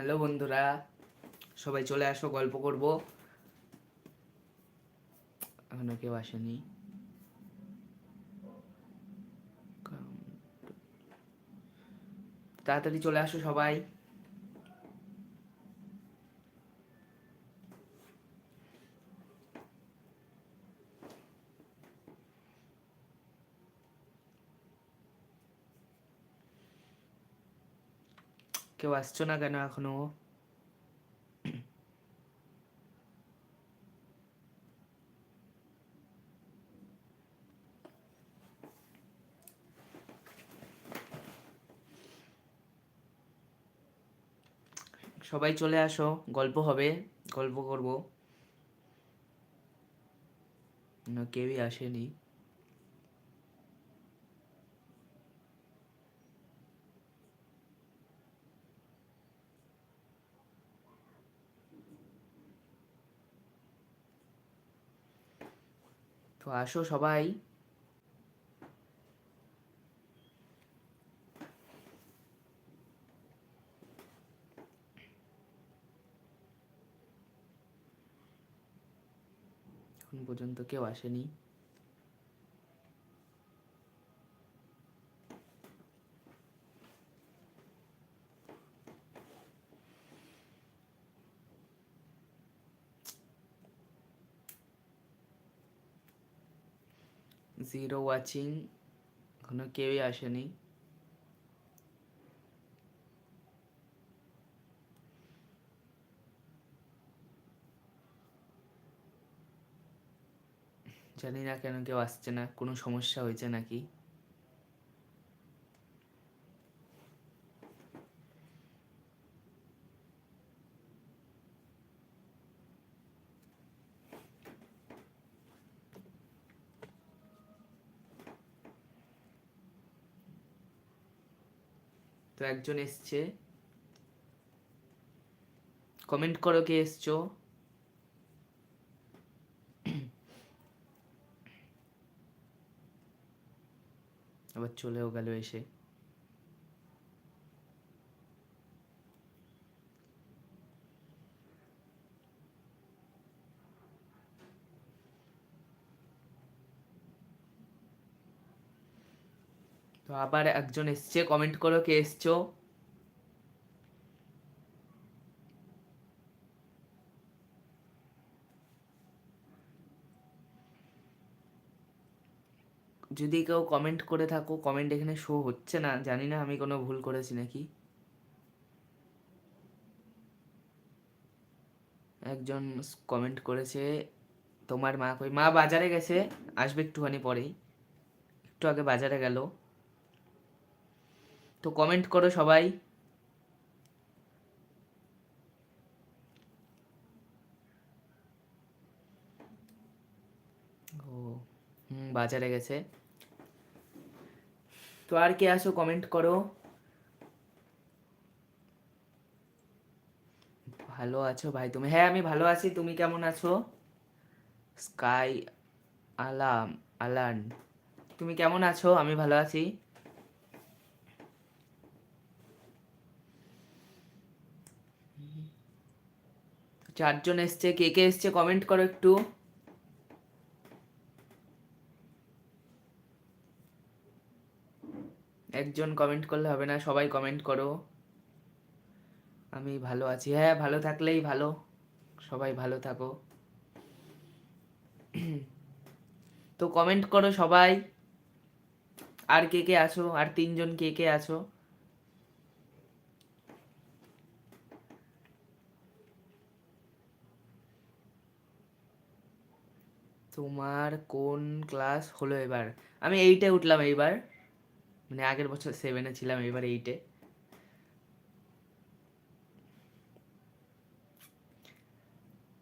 Hello বন্ধুরা সবাই চলে আসো গল্প করব। এখনও কেউ আসেনি। তাড়াতাড়ি চলে আসো সবাই কেউ আসছো না কেন এখনও? সবাই চলে আসো গল্প হবে গল্প করব। কেউই আসেনি। আসো সবাই। এখন পর্যন্ত কেউ আসেনি। জিরো ওয়াচিং এখনও কেউই আসেনি। জানি না কেন কেউ আসছে না, কোনো সমস্যা হয়েছে নাকি? তো একজন এসছে। কমেন্ট করো কে এসছো। আবার চলেও গেল এসে। আবার একজন এসছে কমেন্ট করো কে এসছো। যদি কেউ কমেন্ট করে থাকো কমেন্ট এখানে শো হচ্ছে না, জানি না আমি কোনো ভুল করেছি নাকি। একজন কমেন্ট করেছে, তোমার মা কই মা বাজারে গেছে, আসবে একটুখানি পরেই। একটু আগে বাজারে গেল। তো কমেন্ট করো সবাই। ও, হুম, বাজারে গেছে। তো আর কে আসো কমেন্ট করো। ভালো আছো ভাই তুমি? হ্যাঁ আমি ভালো আছি। তুমি কেমন আছো? স্কাই আলাম আলান তুমি কেমন আছো? আমি ভালো আছি। চারজন এসছে, কে কে এসছে কমেন্ট করো একটু। একজন কমেন্ট করলে হবে না, সবাই কমেন্ট করো। আমি ভালো আছি। হ্যাঁ ভালো থাকলেই ভালো। সবাই ভালো থাকো। তো কমেন্ট করো সবাই। আর কে কে আছো? আর তিনজন কে কে আছো? তোমার কোন ক্লাস হলো এবার? আমি এইটে উঠলাম এইবার। মানে আগের বছর সেভেনে ছিলাম এবার এইটে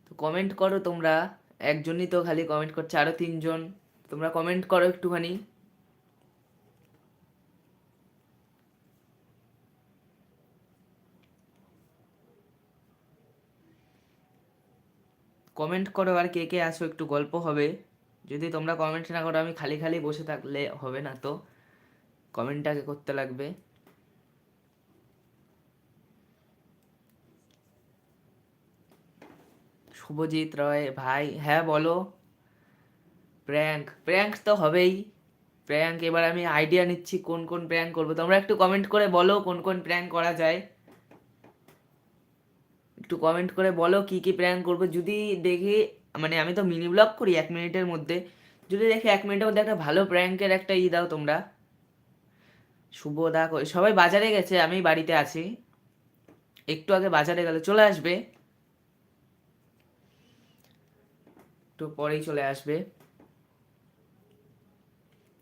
তো কমেন্ট করো তোমরা। একজনই তো খালি কমেন্ট করছে, আরও তিনজন। তোমরা কমেন্ট করো একটুখানি। কমেন্ট করো আর কে কে আসো একটু গল্প হবে। যদি তোমরা কমেন্ট না করো, আমি খালি খালি বসে থাকলে হবে না তো। কমেন্টটাকে করতে লাগবে। শুভজিৎ রয়, ভাই হ্যাঁ বলো। প্র্যাঙ্ক প্র্যাঙ্ক তো হবেই। প্র্যাঙ্ক এবার আমি আইডিয়া নিচ্ছি, কোন কোন প্র্যাঙ্ক করব। তোমরা একটু কমেন্ট করে বলো, কোন কোন প্র্যাঙ্ক করা যায়। একটু কমেন্ট করে বলো কি কি প্র্যাঙ্ক করব। যদি দেখি মানে আমি তো মিনি ব্লগ করি এক মিনিটের মধ্যে। যদি দেখি এক মিনিটের মধ্যে একটা ভালো প্র্যাঙ্কের একটা ই দাও তোমরা। শুভ দা কই সবাই বাজারে গেছে, আমি বাড়িতে আছি। একটু আগে বাজারে গেলে, চলে আসবে। একটু পরেই চলে আসবে।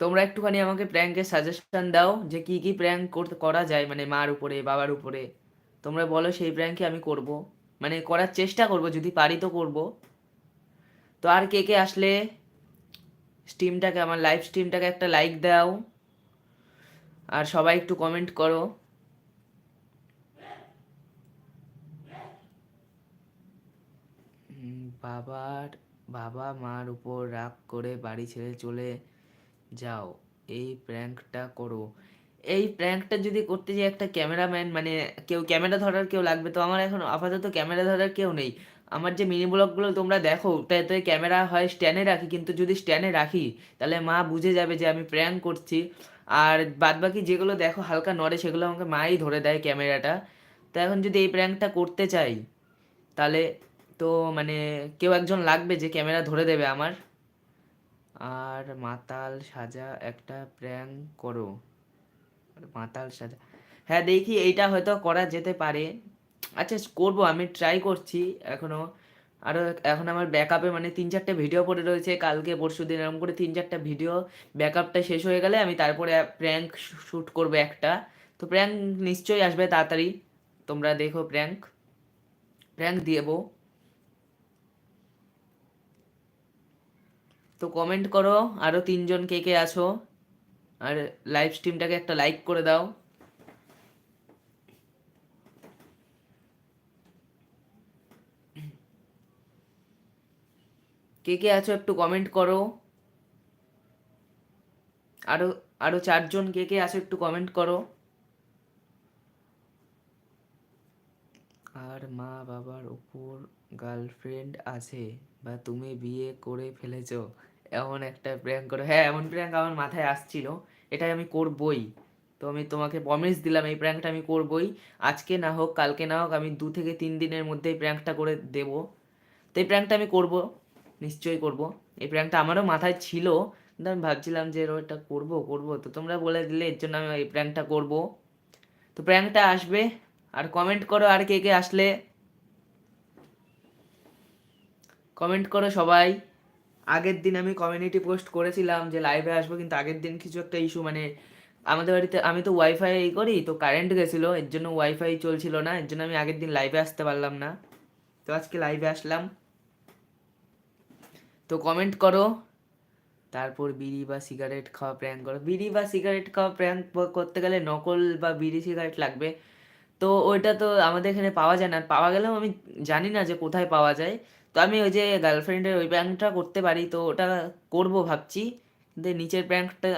তোমরা একটুখানি আমাকে প্র্যাঙ্কের সাজেশন দাও যে কি কি প্র্যাঙ্ক করা যায় মানে মার উপরে, বাবার উপরে। তোমরা বলো সেই প্র্যাঙ্কই আমি করব। মানে করার চেষ্টা করব, যদি পারি তো করব। তো আর কে কে আসলে স্ট্রিমটাকে আমার লাইভ স্ট্রিমটাকে একটা লাইক দাও। আর সবাই একটু কমেন্ট করো। বাবার, বাবা মার উপর রাগ করে বাড়ি ছেড়ে চলে যাও। এই প্র্যাঙ্কটা করো। এই প্র্যাঙ্কটা যদি করতে যাই একটা ক্যামেরাম্যান মানে কেউ ক্যামেরা ধরার কেউ লাগবে, তো আমার এখন আপাতত ক্যামেরা ধরার কেউ নেই। আমার যে মিনি ব্লগগুলো তোমরা দেখো তাই তাতে ক্যামেরা হয় স্ট্যান্ডে রাখি, কিন্তু যদি স্ট্যান্ডে রাখি, তাহলে মা বুঝে যাবে যে আমি প্র্যাঙ্ক করছি। আর বাদবাকি যেগুলো দেখো, হালকা নড়ে, সেগুলো আমাকে মাই ধরে দেয় ক্যামেরাটা তো এখন যদি এই প্র্যাঙ্কটা করতে চাই, তাহলে তো মানে কেউ একজন লাগবে যে ক্যামেরা ধরে দেবে আমার। আর মাতাল সাজা একটা প্র্যাঙ্ক করো। মাতাল সাজা। হ্যাঁ দেখি এইটা হয়তো করা যেতে পারে। আচ্ছা করব, আমি ট্রাই করছি এখনও। আরও এখন আমার ব্যাকআপে মানে তিন চারটে ভিডিও পড়ে রয়েছে। কালকে, পরশু দিন এরকম করে তিন চারটা ভিডিও ব্যাকআপটা শেষ হয়ে গেলে আমি তারপরে প্র্যাঙ্ক শ্যুট করব একটা। তো প্র্যাঙ্ক নিশ্চয়ই আসবে তাড়াতাড়ি। তোমরা দেখো প্র্যাঙ্ক প্র্যাঙ্ক দিয়েবো তো কমেন্ট করো আরও তিনজন কে কে আছো? আর লাইভ স্ট্রিমটাকে একটা লাইক করে দাও। কে কে আছো একটু কমেন্ট করো। আরও আরও চারজন কে কে আছো একটু কমেন্ট করো। আর মা বাবার উপর গার্লফ্রেন্ড আছে, বা তুমি বিয়ে করে ফেলেছো। এমন একটা প্র্যাঙ্ক করো হ্যাঁ এমন প্র্যাঙ্ক আমার মাথায় আসছিল। এটাই আমি করবই। তো আমি তোমাকে প্রমিস দিলাম, এই প্র্যাঙ্কটা আমি করবই। আজকে না হোক, কালকে না হোক, আমি দু থেকে তিন দিনের মধ্যে এই প্র্যাঙ্কটা করে দেব। তো এই প্র্যাঙ্কটা আমি করব, নিশ্চয়ই করব। এই প্র্যাঙ্কটা আমারও মাথায় ছিল, কিন্তু আমি ভাবছিলাম যে ওটা করব করব। তো তোমরা বলে দিলে, এর জন্য আমি এই প্র্যাঙ্কটা করব। তো প্র্যাঙ্কটা আসবে, আর কমেন্ট করো আর কে কে আসলে। কমেন্ট করো সবাই। আগের দিন আমি কমিউনিটি পোস্ট করেছিলাম যে লাইভে আসব, কিন্তু আগের দিন কিছু একটা ইস্যু মানে আমাদের বাড়িতে, আমি তো ওয়াইফাই করি, তো কারেন্ট গেছিল, এর জন্য ওয়াইফাই চলছিল না, এর জন্য আমি আগের দিন লাইভে আসতে পারলাম না। তো আজকে লাইভে আসলাম। তো কমেন্ট করো, তারপর বিড়ি বা সিগারেট খাওয়া প্র্যাঙ্ক করো। বিড়ি বা সিগারেট খাওয়া প্র্যাঙ্ক করতে গেলে নকল বা বিড়ি সিগারেট লাগবে। তো ওইটা তো আমাদের এখানে পাওয়া যায় না। পাওয়া গেলেও আমি জানি না যে কোথায় পাওয়া যায়। তো আমি ওই যে গার্লফ্রেন্ডের ওই প্র্যাঙ্কটা করতে পারি, তো ওটা করব ভাবছি। কিন্তু নিচের প্র্যাঙ্কটা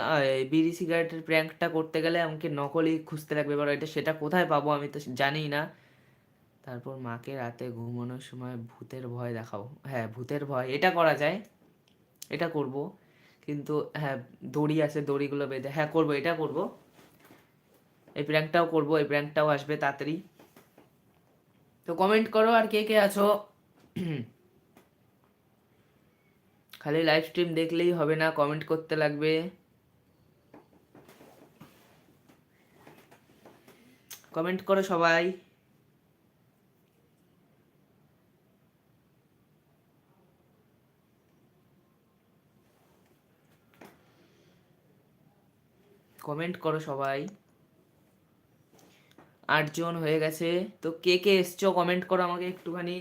বিড়ি সিগারেটের প্র্যাঙ্কটা করতে গেলে আমাকে নকলই খুঁজতে লাগবে, এবার এটা সেটা কোথায় পাবো আমি তো জানি না। তারপর মাকে রাতে ঘুমানোর সময় ভূতের ভয় দেখাও হ্যাঁ ভূতের ভয়, এটা করা যায়, এটা করব। কিন্তু হ্যাঁ দড়ি আছে, দড়িগুলো বেঁধে হ্যাঁ করব, এটা করব। এই প্র্যাঙ্কটাও করব, এই প্র্যাঙ্কটাও আসবে তাড়াতাড়ি। তো কমেন্ট করো আর কে কে আছো। খালি লাইভ স্ট্রিম দেখলেই হবে না কমেন্ট করতে লাগবে। কমেন্ট করো সবাই। কমেন্ট করো সবাই। আটজন হয়ে গেছে। তো কে কে এসছো? কমেন্ট করো আমাকে একটুখানি।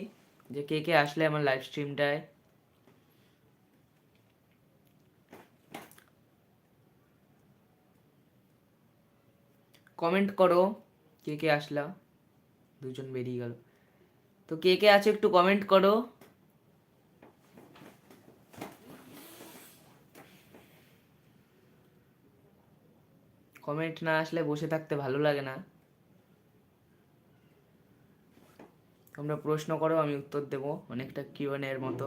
যে কে কে আসলে আমার লাইভ স্ট্রিমটায় কমেন্ট করো, কে কে আসলা? দুজন বেরিয়ে গেল। তো কে কে আছে একটু কমেন্ট করো। কমেন্ট না আসলে বসে থাকতে ভালো লাগে না। তোমরা প্রশ্ন করো, আমি উত্তর দেব অনেকটা কিউএন এর মতো।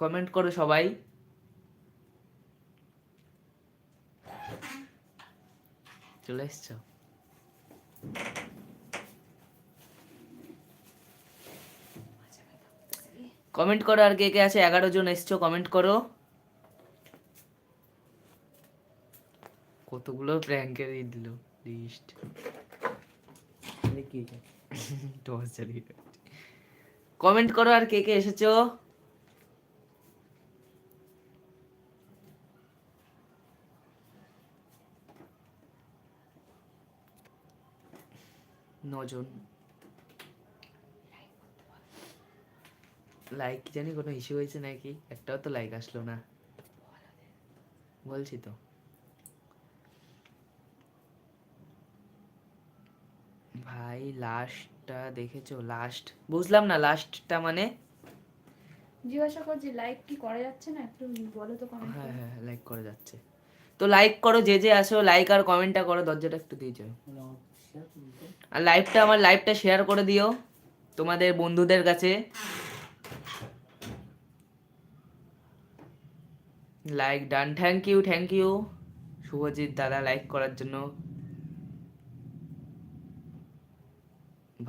কমেন্ট করো সবাই। চলে এসছো। কমেন্ট করো আর কে কে আছে এগারো জন এসছো কমেন্ট করো। কতগুলো প্র্যাঙ্কের দিল লিস্ট কমেন্ট করো আর কে কে এসেছ। নজন। লাইক জানি কোনো ইস্যু হয়েছে নাকি? একটাও তো লাইক আসলো না। বলছি তো। ভাই লাস্টটা দেখেছ? লাস্ট বুঝলাম না লাস্টটা মানে? জিজ্ঞাসা করছি লাইক কি করা যাচ্ছে না? একটু বলো তো কমেন্ট হ্যাঁ হ্যাঁ লাইক করা যাচ্ছে। তো লাইক করো যে যে আসো লাইক আর কমেন্টটা করো দরজাটা একটু দিয়ে যাও। আর লাইভটা আমার লাইভটা শেয়ার করে দিও তোমাদের বন্ধুদের কাছে। Like done thank you thank you Subhajit দাদা লাইক করার জন্য।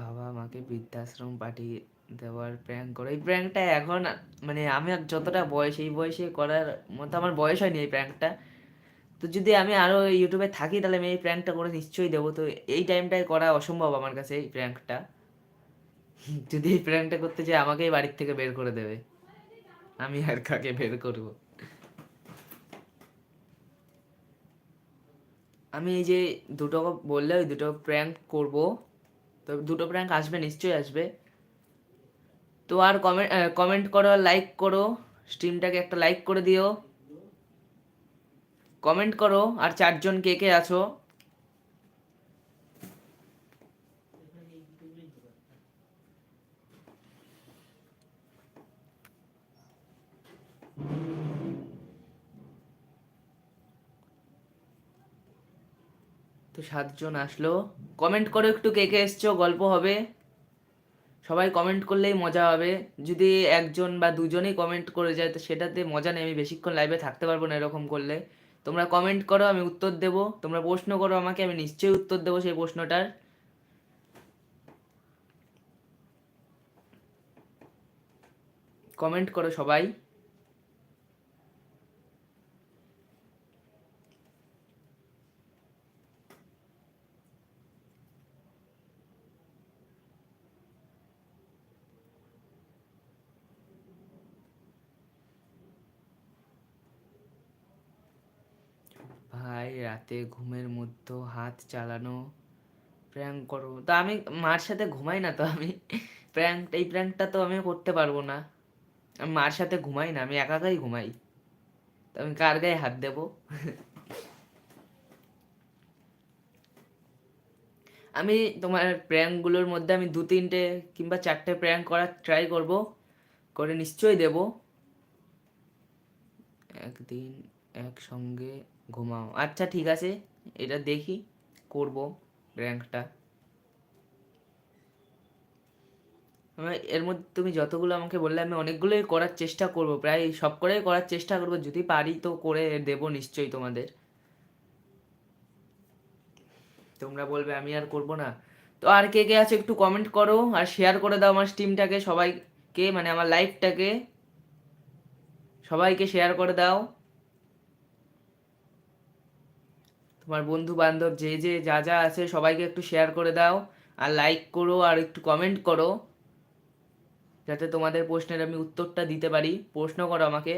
বাবা আমাকে বৃদ্ধাশ্রম পাঠিয়ে দেওয়ার প্র্যাঙ্ক করে। এই প্র্যাঙ্কটা এখন মানে আমি যতটা বয়স, এই বয়সে করার মতো আমার বয়স হয়নি এই প্র্যাঙ্কটা তো যদি আমি আরও ইউটিউবে থাকি, তাহলে আমি এই প্র্যাঙ্কটা করে নিশ্চয়ই দেবো। তো এই টাইমটায় করা অসম্ভব আমার কাছে এই প্র্যাঙ্কটা যদি এই প্র্যাঙ্কটা করতে চাই আমাকেই বাড়ির থেকে বের করে দেবে। আমি আর কাকে বের করব? আমি এই যে দুটো বললে, ওই দুটো প্র্যাঙ্ক করব। তো দুটো প্র্যাঙ্ক আসবে, নিশ্চয়ই আসবে। তো আর কমেন্ট কমেন্ট করো লাইক করো। স্ট্রিমটাকে একটা লাইক করে দিও। কমেন্ট করো আর চারজন কে কে আছো? তো সাতজন আসলো। কমেন্ট করো একটু কে কে এসছো, গল্প হবে। সবাই কমেন্ট করলেই মজা হবে। যদি একজন বা দুজনেই কমেন্ট করে যায়, তো সেটাতে মজা নেই। আমি বেশিক্ষণ লাইভে থাকতে পারব না এরকম করলে। তোমরা কমেন্ট করো, আমি উত্তর দেব। তোমরা প্রশ্ন করো আমাকে, আমি নিশ্চয়ই উত্তর দেবো সেই প্রশ্নটার। কমেন্ট করো সবাই। ভাই রাতে ঘুমের মধ্যে হাত চালানো প্র্যাঙ্ক করো। তো আমি মার সাথে ঘুমাই না তো আমি। প্র্যাঙ্ক এই প্র্যাঙ্কটা তো আমি করতে পারব না। আমি মার সাথে ঘুমাই না, আমি একা একাই ঘুমাই। তো আমি কার গায়ে হাত দেবো? আমি তোমার প্র্যাঙ্কগুলোর মধ্যে আমি দু তিনটে কিংবা চারটে প্র্যাঙ্ক করার ট্রাই করব, করে নিশ্চয়ই দেব। একদিন একসঙ্গে ঘুমাও। আচ্ছা ঠিক আছে। এটা দেখি, করব র্যাঙ্কটা। এর মধ্যে তুমি যতগুলো আমাকে বললে, আমি অনেকগুলোই করার চেষ্টা করব। প্রায় সব করেই করার চেষ্টা করব। যদি পারি তো করে দেব নিশ্চয়ই তোমাদের। তোমরা বলবে, আমি আর করব না। তো আর কে কে আছে একটু কমেন্ট করো আর শেয়ার করে দাও আমার স্ট্রিমটাকে সবাইকে মানে আমার লাইভটাকে সবাইকে শেয়ার করে দাও। তোমার বন্ধু বান্ধব যে যে যা যা আছে সবাইকে একটু শেয়ার করে দাও আর লাইক করো আর একটু কমেন্ট করো যাতে তোমাদের প্রশ্নের আমি উত্তরটা দিতে পারি। প্রশ্ন করো আমাকে।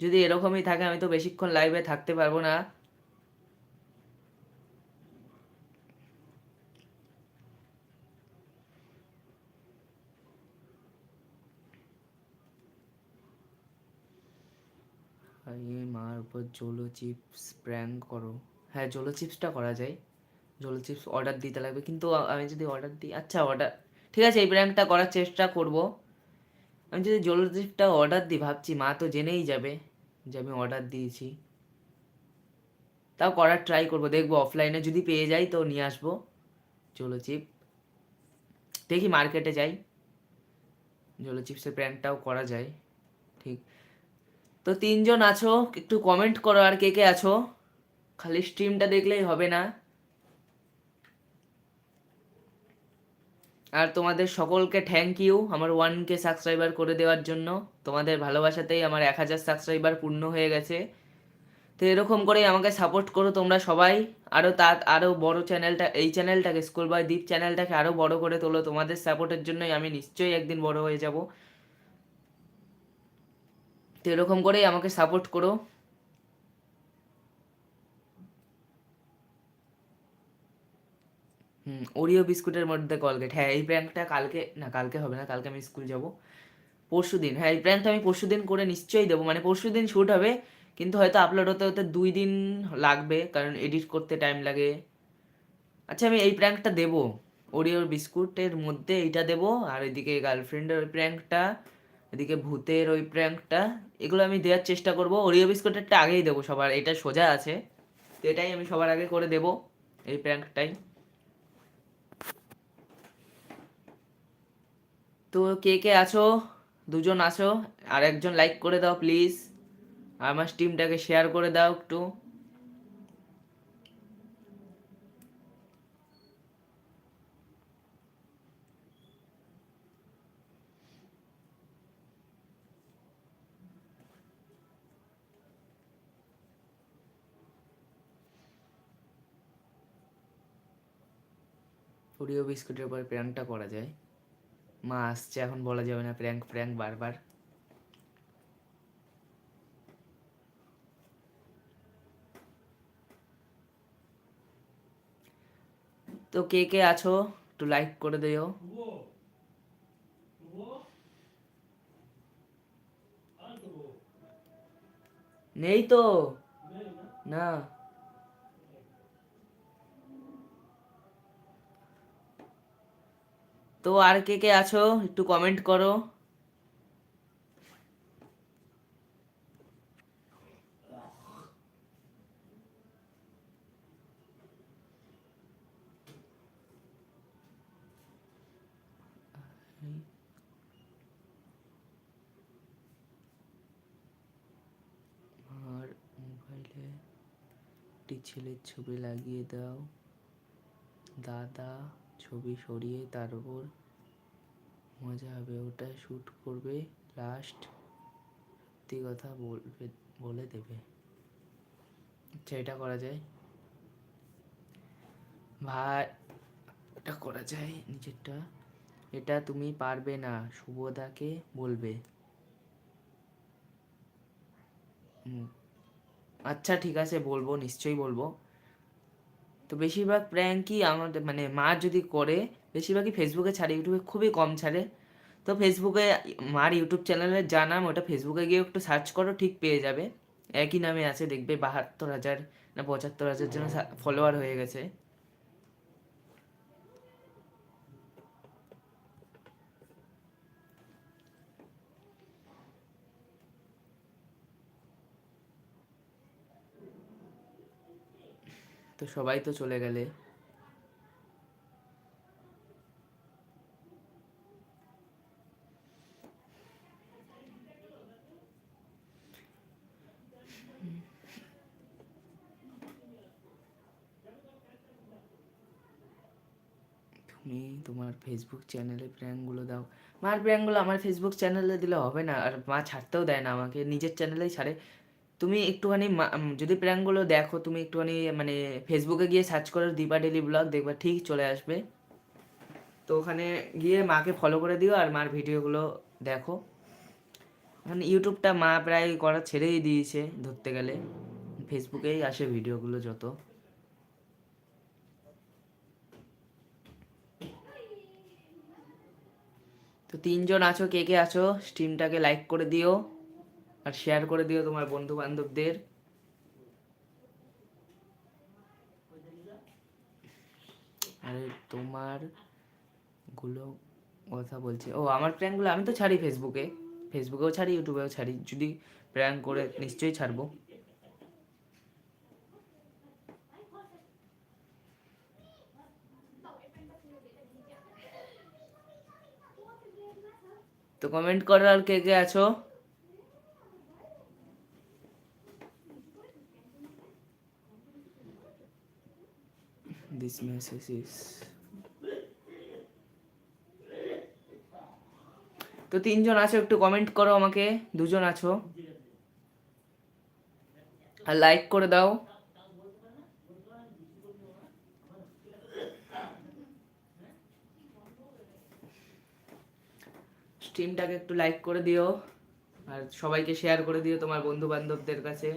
যদি এরকমই থাকে আমি তো বেশিক্ষণ লাইভে থাকতে পারব না। মার উপর জোলো চিপস প্র্যাঙ্ক করো। হ্যাঁ জোলো চিপসটা করা যায়। জোলো চিপস অর্ডার দিতে লাগবে। কিন্তু আমি যদি অর্ডার দিই আচ্ছা অর্ডার ঠিক আছে, এই ব্র্যান্ডটা করার চেষ্টা করব। আমি যদি জোলো চিপসটা অর্ডার দিই, ভাবছি, মা তো জেনেই যাবে যে আমি অর্ডার দিয়েছি। তাও করার ট্রাই করব। দেখব অফলাইনে যদি পেয়ে যাই তো নিয়ে আসব জোলো চিপ। দেখি মার্কেটে যাই। জোলো চিপসের ব্র্যান্ডটাও করা যায়। ঠিক। তো তিনজন আছো, একটু কমেন্ট করো আর কে কে আছো। খালি স্ট্রিমটা দেখলেই হবে না। আর তোমাদের সকলকে থ্যাংক ইউ আমার ওয়ান কে সাবস্ক্রাইবার করে দেওয়ার জন্য। তোমাদের ভালোবাসাতেই আমার এক হাজার সাবস্ক্রাইবার পূর্ণ হয়ে গেছে। তো এরকম করেই আমাকে সাপোর্ট করো তোমরা সবাই। আরও তা আরও বড় চ্যানেলটা এই চ্যানেলটাকে স্কুল বাই দ্বীপ চ্যানেলটাকে আরও বড় করে তোলো। তোমাদের সাপোর্টের জন্যই আমি নিশ্চয়ই একদিন বড় হয়ে যাব। তো এরকম করেই আমাকে সাপোর্ট করো। হুম ওরিও বিস্কুটের মধ্যে কলগেট হ্যাঁ এই প্র্যাঙ্কটা কালকে, না, কালকে হবে না, কালকে আমি স্কুল যাব। পরশু দিন হ্যাঁ এই প্র্যাঙ্কটা আমি পরশু দিন করে নিশ্চয়ই দেবো। মানে পরশু দিন শ্যুট হবে, কিন্তু হয়তো আপলোড হতে হতে দুই দিন লাগবে, কারণ এডিট করতে টাইম লাগে। আচ্ছা আমি এই প্র্যাঙ্কটা দেবো। ওরিওর বিস্কুটের মধ্যে এইটা দেবো, আর এদিকে গার্লফ্রেন্ডের ওই প্র্যাঙ্কটা এদিকে ভূতের ওই প্র্যাঙ্কটা এগুলো আমি দেওয়ার চেষ্টা করব। ওরিও বিস্কুটেরটা আগেই দেবো সবার, এটা সোজা আছে। তো এটাই আমি সবার আগে করে দেবো, এই প্র্যাঙ্কটাই তো কে কে আছো? দুজন আছো? আর একজন লাইক করে দাও প্লিজ আমার স্টিমটাকে শেয়ার করে দাও একটু। ওরিও বিস্কুটের পর প্র্যাঙ্কটা করা যায়। মা আসছে এখন বলা যাবে না, প্র্যাঙ্ক প্র্যাঙ্ক, বারবার। তো কে কে আছো, একটু লাইক করে দিও। নেই তো? না। তো আর কে কে আছো? একটু কমেন্ট করো। ছেলের ছবি লাগিয়ে দাও। দাদা। ছবি সরিয়ে তার উপর মজা হবে, ওটা শ্যুট করবে লাস্ট সত্যি কথা বলবে বলে দেবে। আচ্ছা এটা করা যায়। ভাই, এটা করা যায় নিচেরটা এটা তুমি পারবে না শুভদাকে বলবে। আচ্ছা ঠিক আছে, বলব, নিশ্চয়ই বলব। তো বেশিরভাগ প্র্যাঙ্কই আমাদের মানে মা যদি করে, বেশিরভাগই ফেসবুকে ছাড়ে ইউটিউবে খুবই কম ছাড়ে। তো ফেসবুকে মার ইউটিউব চ্যানেলে যা নাম, ওটা ফেসবুকে গিয়ে একটু সার্চ করো, ঠিক পেয়ে যাবে। একই নামে আছে, দেখবে বাহাত্তর হাজার না পঁচাত্তর হাজার জন ফলোয়ার হয়ে গেছে। তো সবাই তো চলে গেলে। তুমি তোমার ফেসবুক চ্যানেলে প্র্যাঙ্কগুলো দাও। মার প্র্যাঙ্কগুলো আমার ফেসবুক চ্যানেলে দিলে হবে না, আর মা ছাড়তেও দেয় না আমাকে, নিজের চ্যানেলেই ছাড়ে। তুমি একটুখানি যদি প্র্যাঙ্কগুলো দেখো, তুমি একটুখানি মানে ফেসবুকে গিয়ে সার্চ করো দীপা ডেলি ব্লগ দেখবা ঠিক চলে আসবে। তো ওখানে গিয়ে মাকে ফলো করে দিও আর মার ভিডিওগুলো দেখো। মানে ইউটিউবটা মা প্রায় করা ছেড়েই দিয়েছে ধরতে গেলে। ফেসবুকেই আসে ভিডিওগুলো যত। তো তিনজন আছো, কে কে আছো স্ট্রিমটাকে লাইক করে দিও। আর শেয়ার করে দিও তোমার বন্ধু বান্ধবদের আরে তোমারগুলো কথা বলছি। ও, আমার প্র্যাঙ্কগুলো আমি তো ছাড়ি ফেসবুকে ফেসবুকেও ছাড়ি ইউটিউবেও ছাড়ি। যদি প্র্যাঙ্ক করে, নিশ্চয়ই ছাড়বো। তো কমেন্ট করার আর কে কে আছো? দিস মেসেজ ইজ তো তিনজন আছো, একটু কমেন্ট করো আমাকে। দুজন আছো। আর লাইক করে দাও। স্ট্রিমটাকে একটু লাইক করে দিও। আর সবাইকে শেয়ার করে দিও তোমার বন্ধু বান্ধবদের কাছে।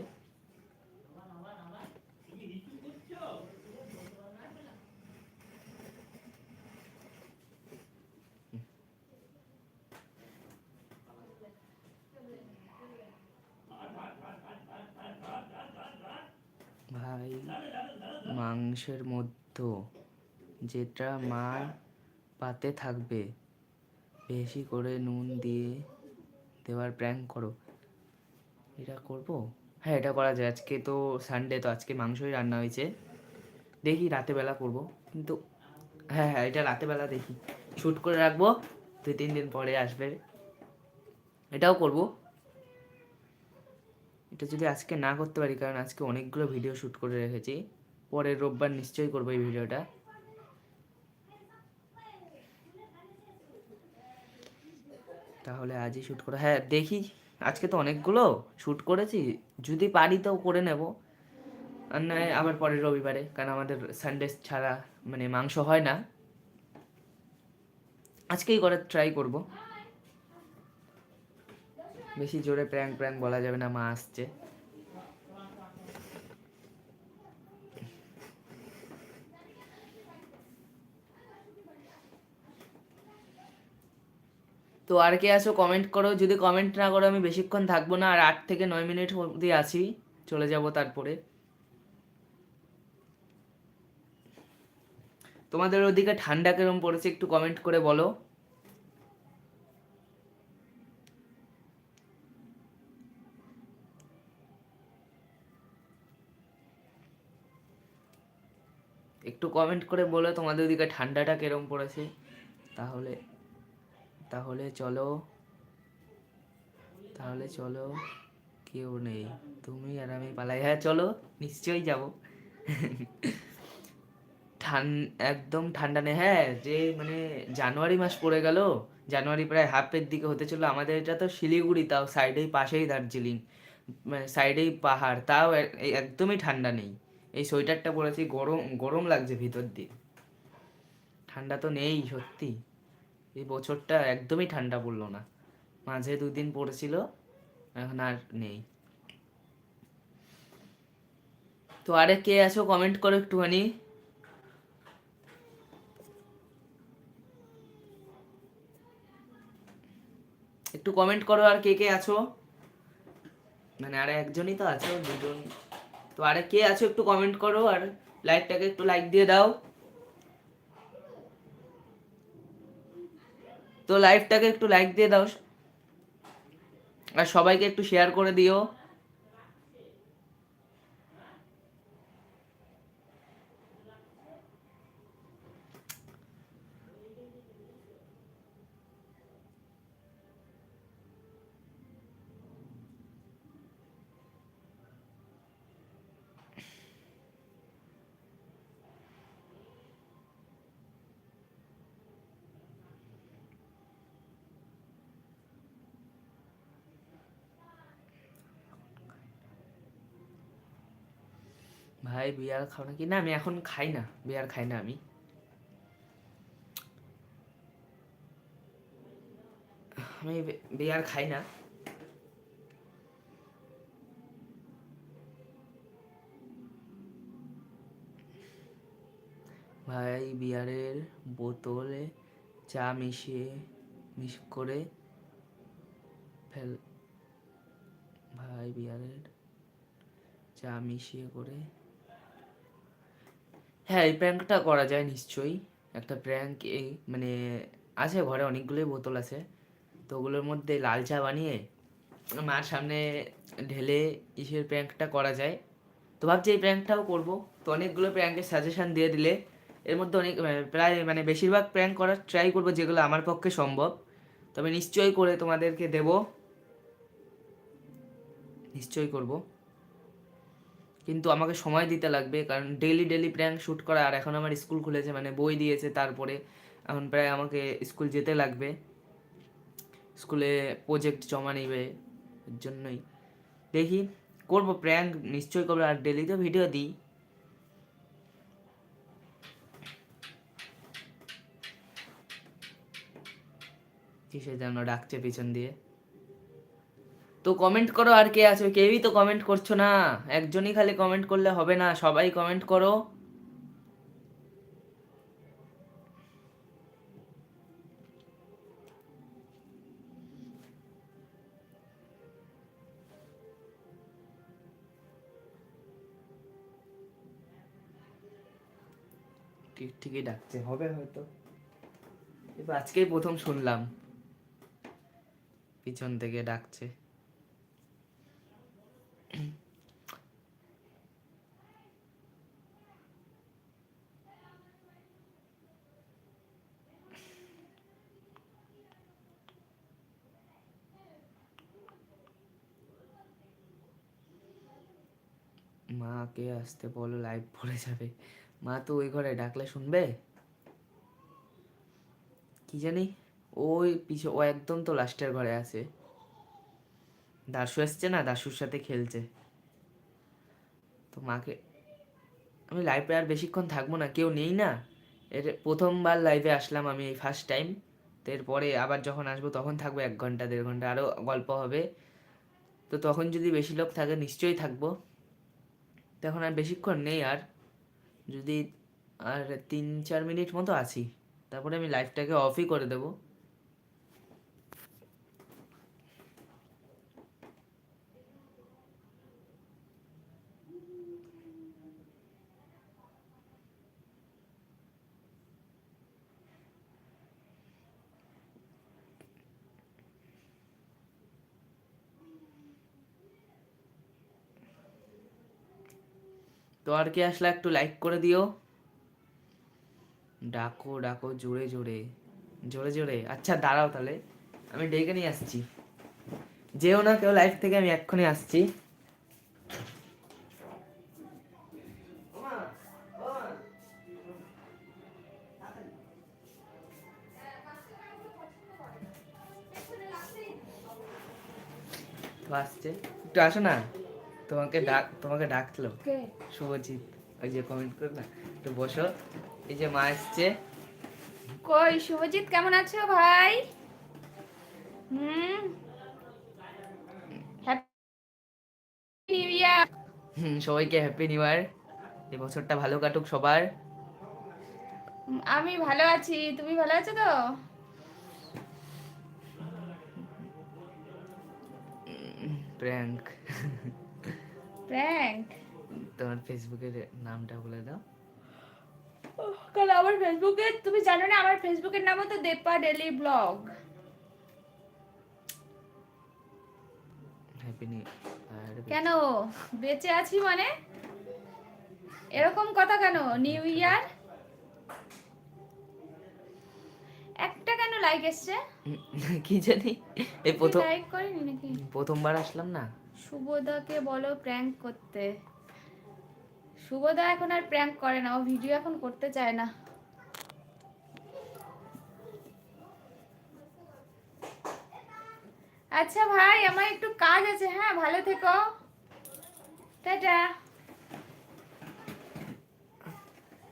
মাংসের মধ্যে যেটা মার পাতে থাকবে, বেশি করে নুন দিয়ে দেওয়ার প্র্যাঙ্ক করো। এটা করব? হ্যাঁ এটা করা যায়। আজকে তো সানডে তো আজকে মাংসই রান্না হয়েছে। দেখি রাতে বেলা করব। কিন্তু হ্যাঁ হ্যাঁ এটা রাতে বেলা দেখি। শ্যুট করে রাখব। দুই, তিন দিন পরে আসবে। এটাও করব। এটা যদি আজকে না করতে পারি, কারণ আজকে অনেকগুলো ভিডিও শ্যুট করে রেখেছি। পরের রোববার নিশ্চয়ই করব এই ভিডিওটা তাহলে আজই শ্যুট করে। হ্যাঁ দেখি। আজকে তো অনেকগুলো শ্যুট করেছি। যদি পারি তো করে নেব। আর নয়, আবার পরের রবিবারে, কারণ আমাদের সানডে ছাড়া মানে মাংস হয় না। আজকেই করার ট্রাই করব। বেশি জোরে প্র্যাঙ্ক প্র্যাঙ্ক বলা যাবে না, মা আসছে। তো আর কে আসো কমেন্ট করো। যদি কমেন্ট না করো, আমি বেশিক্ষণ থাকব না। আর আট থেকে নয় মিনিট অবধি আছি। চলে যাব তারপরে। তোমাদের ওদিকে ঠান্ডা কিরম পড়েছে, একটু কমেন্ট করে বলো। একটু কমেন্ট করে বলো তোমাদের ওদিকে ঠান্ডাটা কিরম পড়েছে। তাহলে তাহলে চলো তাহলে চলো, কেউ নেই, তুমি আর আমি পালাই। হ্যাঁ চলো, নিশ্চয়ই যাব। ঠান, একদম ঠান্ডা নেই। হ্যাঁ যে মানে জানুয়ারি মাস পড়ে গেল, জানুয়ারি প্রায় হাফের দিকে হতে চলল। আমাদের এটা তো শিলিগুড়ি, তাও সাইডেই পাশেই দার্জিলিং মানে সাইডেই পাহাড়, তাও একদমই ঠান্ডা নেই। এই সোয়েটারটা পরেছি, গরম গরম লাগছে ভিতর দিয়ে। ঠান্ডা তো নেই, সত্যি। এই বছরটা একদমই ঠান্ডা পড়ল না। মাঝে দুদিন পড়েছিল, এখন আর নেই। তো আরে কে আছো কমেন্ট করো একটুখানি। একটু কমেন্ট করো আর কে কে আছো। মানে আর একজনই তো আছো, দুজন। তো আরে কে আছো একটু কমেন্ট করো, আর লাইকটাকে একটু লাইক দিয়ে দাও। তো লাইভটাকে একটু লাইক দিয়ে দাও। আর সবাইকে একটু শেয়ার করে দিও। ভাই বিয়ার খাও নাকি? না, আমি এখন খাই না, বিয়ার খাই না আমি। আমি বিয়ার খাই না। ভাই বিয়ারের বোতলে চা মিশিয়ে, মিশ করে ফেল, ভাই বিয়ারের চা মিশিয়ে করে হ্যাঁ এই প্র্যাঙ্কটা করা যায় নিশ্চয়ই। একটা প্র্যাঙ্ক এই মানে আছে ঘরে অনেকগুলোই বোতল আছে। তো ওগুলোর মধ্যে লাল চা বানিয়ে মার সামনে ঢেলে ইসের প্র্যাঙ্কটা করা যায়। তো ভাবছি এই প্র্যাঙ্কটাও করব। তো অনেকগুলো প্র্যাঙ্কের সাজেশান দিয়ে দিলে এর মধ্যে অনেক মানে প্রায় মানে বেশিরভাগ প্র্যাঙ্ক করার ট্রাই করব যেগুলো আমার পক্ষে সম্ভব। তবে নিশ্চয়ই করে তোমাদেরকে দেব। নিশ্চয়ই করব। কিন্তু আমাকে সময় দিতে লাগবে, কারণ ডেলি ডেলি প্র্যাঙ্ক শ্যুট করা, আর এখন আমার স্কুল খুলেছে মানে বই দিয়েছে তারপরে। এখন প্রায় আমাকে স্কুল যেতে লাগবে। স্কুলে প্রজেক্ট জমা নেবে এর জন্যই। দেখি, করব প্র্যাঙ্ক নিশ্চয়ই করব, আর ডেলি তো ভিডিও দিই। কিসে যেন ডাকছে পিছন দিয়ে? তো কমেন্ট করো আর কে আছো? কেউই তো কমেন্ট করছ না। একজনই খালি কমেন্ট করলে হবে না। সবাই কমেন্ট করো। ঠিক, ঠিকই ডাকছে। হবে হয়তো। এবার আজকেই প্রথম শুনলাম। পিছন থেকে ডাকছে। মাকে আসতে বলো লাইভ পড়ে যাবে। মা তো ওই ঘরে ডাকলে শুনবে? কি জানি? ওই পিছে, ও একদম তো লাস্টের ঘরে আছে। দাসু এসছে না? দাসুর সাথে খেলছে। তো মাকে, আমি লাইভে আর বেশিক্ষণ থাকব না, কেউ নেই না? এর প্রথমবার লাইভে আসলাম আমি এই ফার্স্ট টাইম তো এরপরে আবার যখন আসব তখন থাকব এক ঘণ্টা, দেড় ঘণ্টা আরও গল্প হবে। তো তখন যদি বেশি লোক থাকে, নিশ্চয়ই থাকব। তখন আর বেশিক্ষণ নেই আর। যদি আর তিন চার মিনিট মতো আছি, তারপরে আমি লাইভটাকে অফই করে দেব। তো আর কে আসলে একটু লাইক করে দিও। ডাকো ডাকো, জোরে জোরে জোরে জোরে। আচ্ছা দাঁড়াও তাহলে। আমি ডেকে নিয়ে আসছি। যেও না কেউ লাইফ থেকে, আমি এক্ষুনি আসছি। আসছে। একটু আসো না। তোমাকে ডাক তোমাকে ডাকলো কে? শুভজিৎ ওই যে কমেন্ট করে না একটু বসো এই যে মা এসছে। কই শুভজিৎ কেমন আছো ভাই? হুম। হ্যাপি নিউ ইয়ার হুম, সবাইকে হ্যাপি নিউ ইয়ার এই বছরটা ভালো কাটুক সবার। আমি ভালো আছি তুমি ভালো আছো তো? প্র্যাঙ্ক। প্র্যাঙ্ক তোমার ফেসবুকের নামটা বলে দাও। কাল আমার ফেসবুকে তুমি জানো না আমার ফেসবুকের নামও তো দেপা ডেলি ব্লগ। কেন? বেঁচে আছি মানে? এরকম কথা কেন? নিউ ইয়ার একটা কেন লাইক এসছে? কি জানি? এই প্রথম লাইক করেনি নাকি? প্রথমবার আসলাম না? শুভদাকে বলো প্র্যাঙ্ক করতে। শুভদা এখন আর প্র্যাঙ্ক করে না, ও ভিডিও এখন করতে চায় না। আচ্ছা ভাই, আমার একটু কাজ আছে হ্যাঁ ভালো থেকো। টাটা।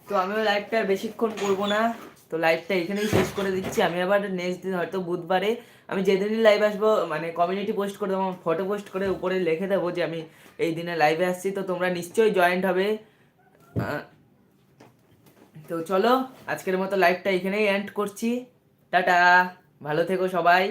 তো আমিও লাইভটা বেশিক্ষণ করব না। তো লাইভটা এখানেই শেষ করে দিচ্ছি। আমি আবার নেক্সট দিন হয়তো বুধবারে আমি যেদিনই লাইভ আসব মানে কমিউনিটি পোস্ট করে দেবো ফটো পোস্ট করে উপরে লিখে দেবো যে আমি এই দিনে লাইভে আসছি, তো তোমরা নিশ্চয়ই জয়েন্ট হবে। তো চলো, আজকের মতো লাইভটা এখানেই এন্ড করছি। টাটা, ভালো থেকো সবাই।